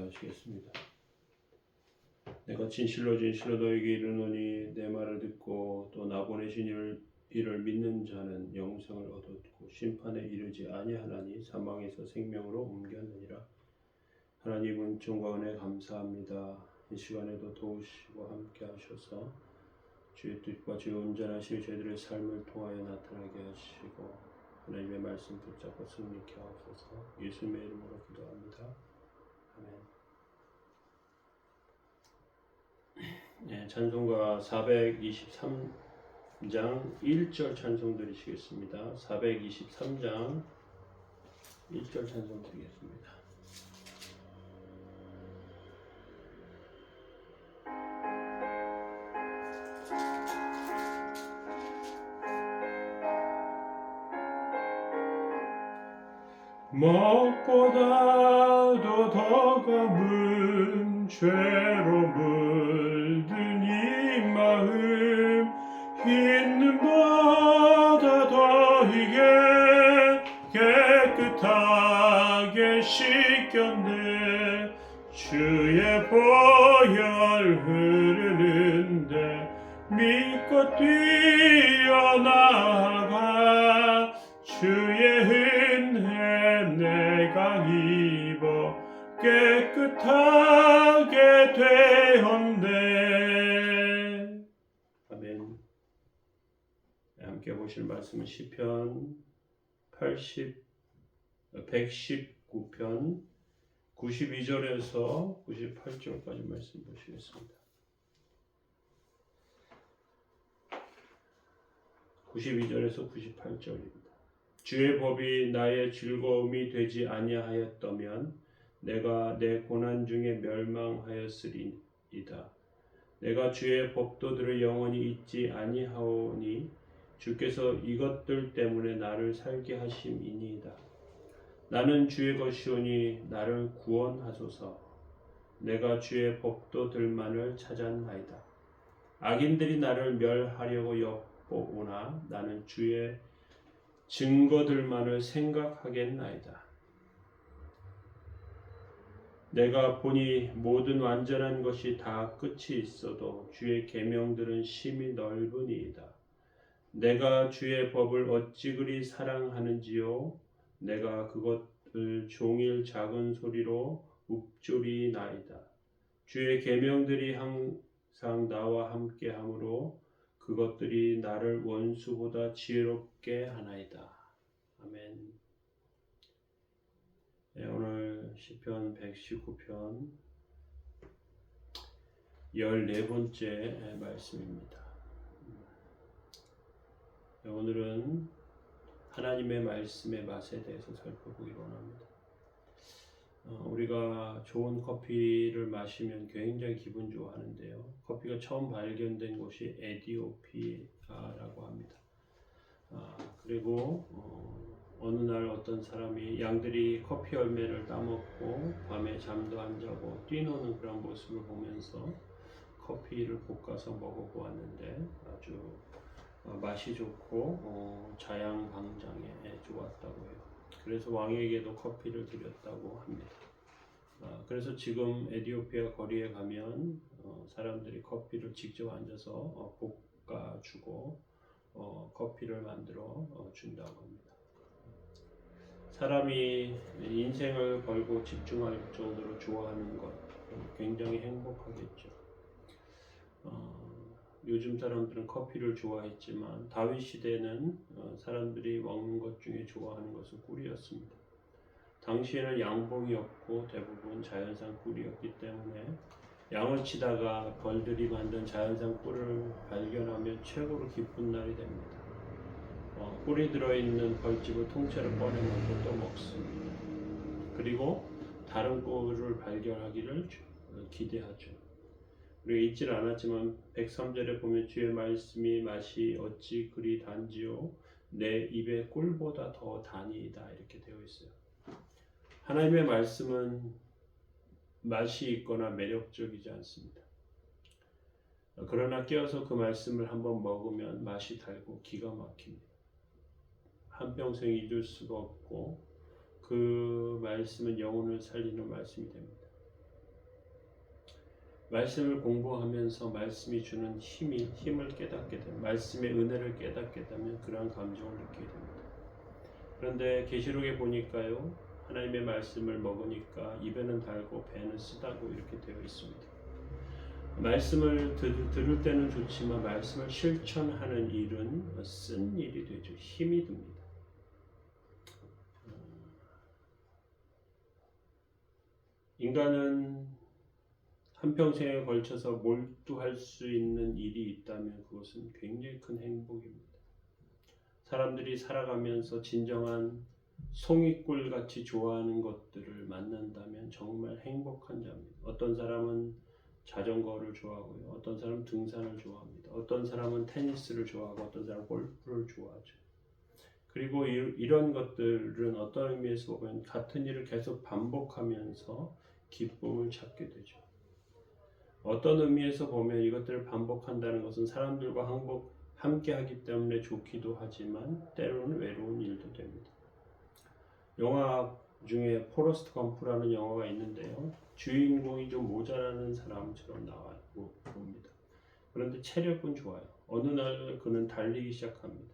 기도하시겠습니다. 내가 진실로 진실로 너에게 이르노니 내 말을 듣고 또 나 보내신 이를, 이를 믿는 자는 영생을 얻었고 심판에 이르지 아니하나니 사망에서 생명으로 옮겼느니라. 하나님은 종과 은혜 감사합니다. 이 시간에도 도우시고 함께 하셔서 주의 뜻과 주의 온전하신 저희들의 삶을 통하여 나타나게 하시고 하나님의 말씀 붙잡고 승리케 하옵소서 예수님의 이름으로 기도합니다. 네, 찬송가 423장 1절 찬송 드리시겠습니다. 423장 1절 찬송 드리겠습니다. 먹보다도 더 가문 죄로 물든 이 마음 흰눈보다 더 희게 깨끗하게 씻겼네. 주의 보혈 흐르는데 믿고 뛰 함께 보실 말씀은 시편 80 119편 92절에서 98절까지 말씀 보시겠습니다. 92절에서 98절입니다. 주의 법이 나의 즐거움이 되지 아니하였다면 내가 내 고난 중에 멸망하였으리이다. 내가 주의 법도들을 영원히 잊지 아니하오니 주께서 이것들 때문에 나를 살게 하심이니이다. 나는 주의 것이오니 나를 구원하소서. 내가 주의 법도 들만을 찾았나이다. 악인들이 나를 멸하려고 엿보오나 나는 주의 증거들만을 생각하겠나이다. 내가 보니 모든 완전한 것이 다 끝이 있어도 주의 계명들은 심히 넓으니이다. 내가 주의 법을 어찌 그리 사랑하는지요 내가 그것을 종일 작은 소리로 읊조리 나이다. 주의 계명들이 항상 나와 함께 하므로 그것들이 나를 원수보다 지혜롭게 하나이다. 아멘. 네, 오늘 시편 119편 14번째 말씀입니다. 네, 오늘은 하나님의 말씀의 맛에 대해서 살펴보기로 합니다. 어, 우리가 좋은 커피를 마시면 굉장히 기분 좋아하는데요. 커피가 처음 발견된 곳이 에디오피아라고 합니다. 아, 그리고 어, 느 날 어떤 사람이 양들이 커피 열매를 따먹고 밤에 잠도 안 자고 뛰노는 그런 모습을 보면서 커피를 볶아서 먹어보았는데 아주 어, 맛이 좋고 어, 자양 강장에 좋았다고 해요. 그래서 왕에게도 커피를 드렸다고 합니다. 아, 그래서 지금 에디오피아 거리에 가면 어, 사람들이 커피를 직접 앉아서 어, 볶아주고 어, 커피를 만들어 어, 준다고 합니다. 사람이 인생을 걸고 집중할 정도로 좋아하는 것 굉장히 행복하겠죠. 어, 요즘 사람들은 커피를 좋아했지만 다윗 시대는 어, 사람들이 먹는 것 중에 좋아하는 것은 꿀이었습니다. 당시에는 양봉이 없고 대부분 자연산 꿀이었기 때문에 양을 치다가 벌들이 만든 자연산 꿀을 발견하면 최고로 기쁜 날이 됩니다. 어, 꿀이 들어있는 벌집을 통째로 꺼내 먹고 또 먹습니다. 그리고 다른 꿀을 발견하기를 기대하죠. 우리가 잊질 않았지만 103절에 보면 주의 말씀이 맛이 어찌 그리 단지요 내 입의 꿀보다 더 단이다 이렇게 되어 있어요. 하나님의 말씀은 맛이 있거나 매력적이지 않습니다. 그러나 깨어서 그 말씀을 한번 먹으면 맛이 달고 기가 막힙니다. 한평생 잊을 수가 없고 그 말씀은 영혼을 살리는 말씀이 됩니다. 말씀을 공부하면서 말씀이 주는 힘이 힘을 깨닫게 되면 말씀의 은혜를 깨닫게 되면 그러한 감정을 느끼게 됩니다. 그런데 계시록에 보니까요 하나님의 말씀을 먹으니까 입에는 달고 배는 쓰다고 이렇게 되어 있습니다. 말씀을 들, 들을 때는 좋지만 말씀을 실천하는 일은 쓴 일이 되죠. 힘이 듭니다. 인간은 한평생에 걸쳐서 몰두할 수 있는 일이 있다면 그것은 굉장히 큰 행복입니다. 사람들이 살아가면서 진정한 송이꿀 같이 좋아하는 것들을 만난다면 정말 행복한 자입니다. 어떤 사람은 자전거를 좋아하고요. 어떤 사람은 등산을 좋아합니다. 어떤 사람은 테니스를 좋아하고 어떤 사람은 골프를 좋아하죠. 그리고 이, 이런 것들은 어떤 의미에서 보면 같은 일을 계속 반복하면서 기쁨을 찾게 되죠. 어떤 의미에서 보면 이것들을 반복한다는 것은 사람들과 항복, 함께 하기 때문에 좋기도 하지만 때로는 외로운 일도 됩니다. 영화 중에 포러스트 검프라는 영화가 있는데요. 주인공이 좀 모자라는 사람처럼 나와 봅니다. 그런데 체력은 좋아요. 어느 날 그는 달리기 시작합니다.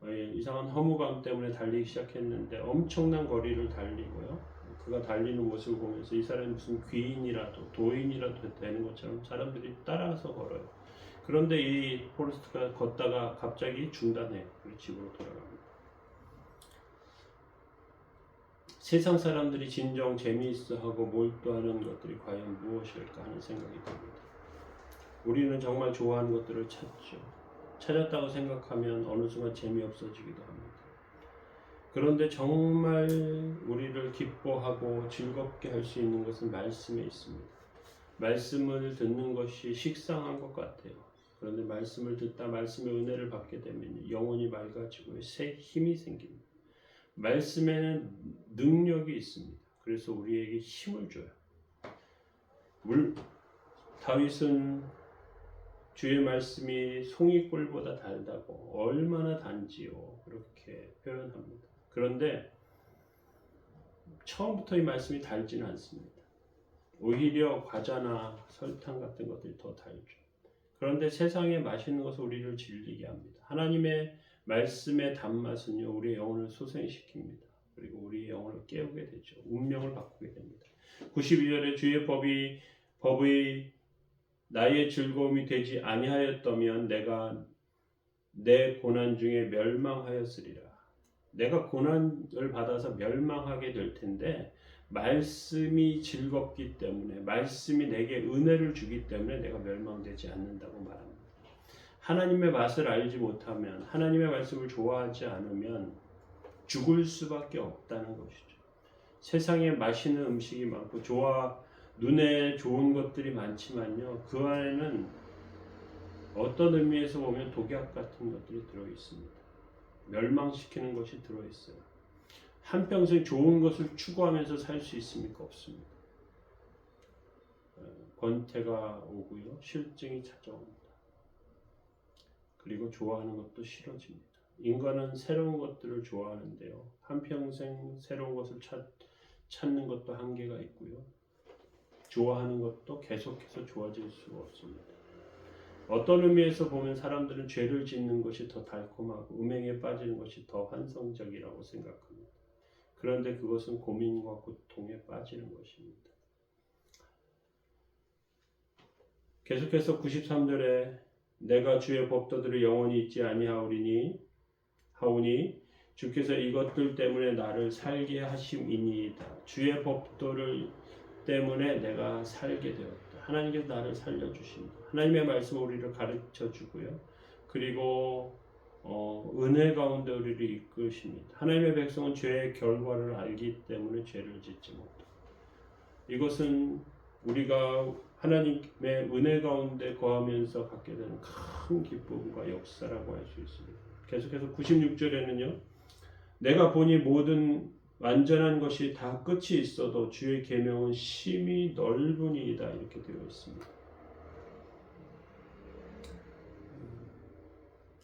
어, 예, 이상한 허무감 때문에 달리기 시작했는데 엄청난 거리를 달리고요. 그가 달리는 모습을 보면서 이 사람이 무슨 귀인이라도 도인이라도 되는 것처럼 사람들이 따라서 걸어요. 그런데 이 포레스트가 걷다가 갑자기 중단해요. 그리고 집으로 돌아갑니다. 세상 사람들이 진정 재미있어하고 몰두하는 것들이 과연 무엇일까 하는 생각이 듭니다. 우리는 정말 좋아하는 것들을 찾죠. 찾았다고 생각하면 어느 순간 재미없어지기도 합니다. 그런데 정말 우리를 기뻐하고 즐겁게 할 수 있는 것은 말씀에 있습니다. 말씀을 듣는 것이 식상한 것 같아요. 그런데 말씀을 듣다 말씀의 은혜를 받게 되면 영혼이 맑아지고 새 힘이 생깁니다. 말씀에는 능력이 있습니다. 그래서 우리에게 힘을 줘요. 물 다윗은 주의 말씀이 송이꿀보다 달다고 얼마나 단지요 그렇게 표현합니다. 그런데 처음부터 이 말씀이 달지는 않습니다. 오히려 과자나 설탕 같은 것들이 더 달죠. 그런데 세상에 맛있는 것은 우리를 질리게 합니다. 하나님의 말씀의 단맛은요, 우리의 영혼을 소생시킵니다. 그리고 우리의 영혼을 깨우게 되죠. 운명을 바꾸게 됩니다. 92절에 주의 법이 법의 나의 즐거움이 되지 아니하였다면 내가 내 고난 중에 멸망하였으리라. 내가 고난을 받아서 멸망하게 될 텐데 말씀이 즐겁기 때문에 말씀이 내게 은혜를 주기 때문에 내가 멸망되지 않는다고 말합니다. 하나님의 맛을 알지 못하면 하나님의 말씀을 좋아하지 않으면 죽을 수밖에 없다는 것이죠. 세상에 맛있는 음식이 많고 좋아 눈에 좋은 것들이 많지만요. 그 안에는 어떤 의미에서 보면 독약 같은 것들이 들어 있습니다. 멸망시키는 것이 들어 있어요. 한평생 좋은 것을 추구하면서 살 수 있습니까? 없습니다. 어, 권태가 오고요. 실증이 찾아옵니다. 그리고 좋아하는 것도 싫어집니다. 인간은 새로운 것들을 좋아하는데요. 한평생 새로운 것을 찾, 찾는 것도 한계가 있고요. 좋아하는 것도 계속해서 좋아질 수가 없습니다. 어떤 의미에서 보면 사람들은 죄를 짓는 것이 더 달콤하고 음행에 빠지는 것이 더 환성적이라고 생각합니다. 그런데 그것은 고민과 고통에 빠지는 것입니다. 계속해서 93절에 내가 주의 법도들을 영원히 잊지 아니하오리니 하오니 주께서 이것들 때문에 나를 살게 하심이니이다. 주의 법도를 때문에 내가 살게 되었다. 하나님께서 나를 살려주십니다. 하나님의 말씀 우리를 가르쳐 주고요. 그리고 어, 은혜 가운데 우리를 이끄십니다. 하나님의 백성은 죄의 결과를 알기 때문에 죄를 짓지 못합니다. 이것은 우리가 하나님의 은혜 가운데 거하면서 갖게 되는 큰 기쁨과 역사라고 할 수 있습니다. 계속해서 96절에는요. 내가 보니 모든 완전한 것이 다 끝이 있어도 주의 계명은 심히 넓으니이다 이렇게 되어 있습니다.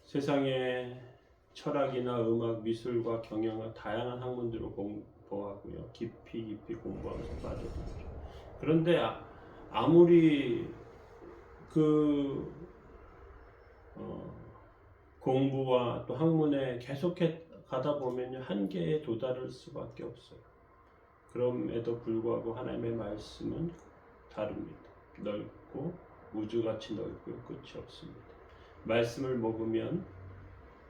세상에 철학이나 음악, 미술과 경영을 다양한 학문들을 공부하고요. 깊이 깊이 공부하면서 빠져들죠. 그런데 아, 아무리 그 어, 공부와 또 학문에 계속해 가다 보면 한계에 도달할 수밖에 없어요. 그럼에도 불구하고 하나님의 말씀은 다릅니다. 넓고 우주같이 넓고요. 끝이 없습니다. 말씀을 먹으면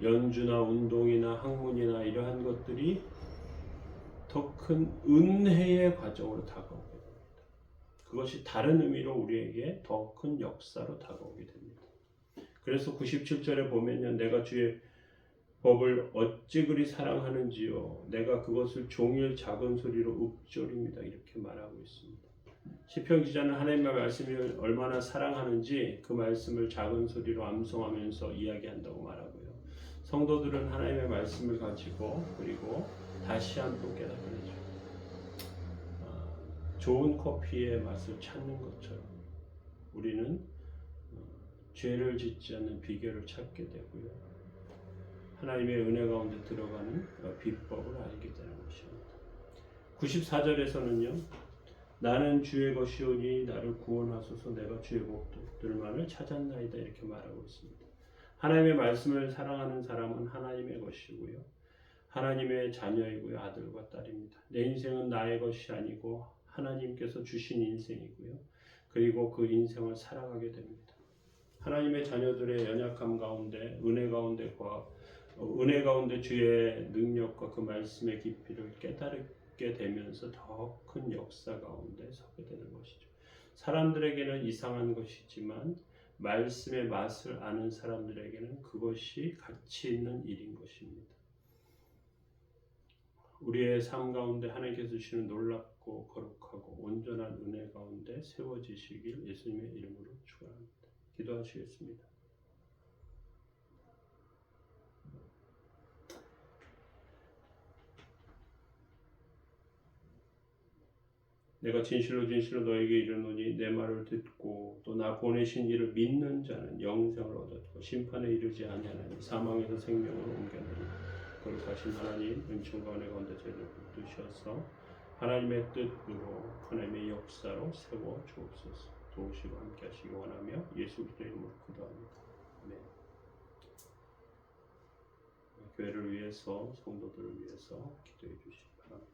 연주나 운동이나 학문이나 이러한 것들이 더 큰 은혜의 과정으로 다가오게 됩니다. 그것이 다른 의미로 우리에게 더 큰 역사로 다가오게 됩니다. 그래서 97절에 보면요. 내가 주의 법을 어찌 그리 사랑하는지요. 내가 그것을 종일 작은 소리로 읊조립니다. 이렇게 말하고 있습니다. 시편 기자는 하나님의 말씀을 얼마나 사랑하는지 그 말씀을 작은 소리로 암송하면서 이야기한다고 말하고요. 성도들은 하나님의 말씀을 가지고 그리고 다시 한번 깨달아내죠. 아, 좋은 커피의 맛을 찾는 것처럼 우리는 어, 죄를 짓지 않는 비결을 찾게 되고요. 하나님의 은혜 가운데 들어가는 어, 비법을 알게 되는 것입니다. 94절에서는요. 나는 주의 것이오니 나를 구원하소서 내가 주의 복들만을 찾았나이다 이렇게 말하고 있습니다. 하나님의 말씀을 사랑하는 사람은 하나님의 것이고요. 하나님의 자녀이고요. 아들과 딸입니다. 내 인생은 나의 것이 아니고 하나님께서 주신 인생이고요. 그리고 그 인생을 살아가게 됩니다. 하나님의 자녀들의 연약함 가운데 은혜 가운데 과 은혜 가운데 주의 능력과 그 말씀의 깊이를 깨달게 되면서 더 큰 역사 가운데 서게 되는 것이죠. 사람들에게는 이상한 것이지만 말씀의 맛을 아는 사람들에게는 그것이 가치 있는 일인 것입니다. 우리의 삶 가운데 하나님께서 주시는 놀랍고 거룩하고 온전한 은혜 가운데 세워지시길 예수님의 이름으로 축원합니다. 기도하시겠습니다. 내가 진실로 진실로 너에게 이르노니 내 말을 듣고 또 나 보내신 이를 믿는 자는 영생을 얻었고 심판에 이르지 아니하나니 사망에서 생명으로 옮겨내니 거룩하신 하나님 은총과 은혜 가운데 저희를 붙드셔서 하나님의 뜻으로 하나님의 역사로 세워 주옵소서 도우시고 함께 하시기 원하며 예수 그리스도의 이름으로 기도합니다. 아멘. 교회를 위해서 성도들을 위해서 기도해 주시기 바랍니다.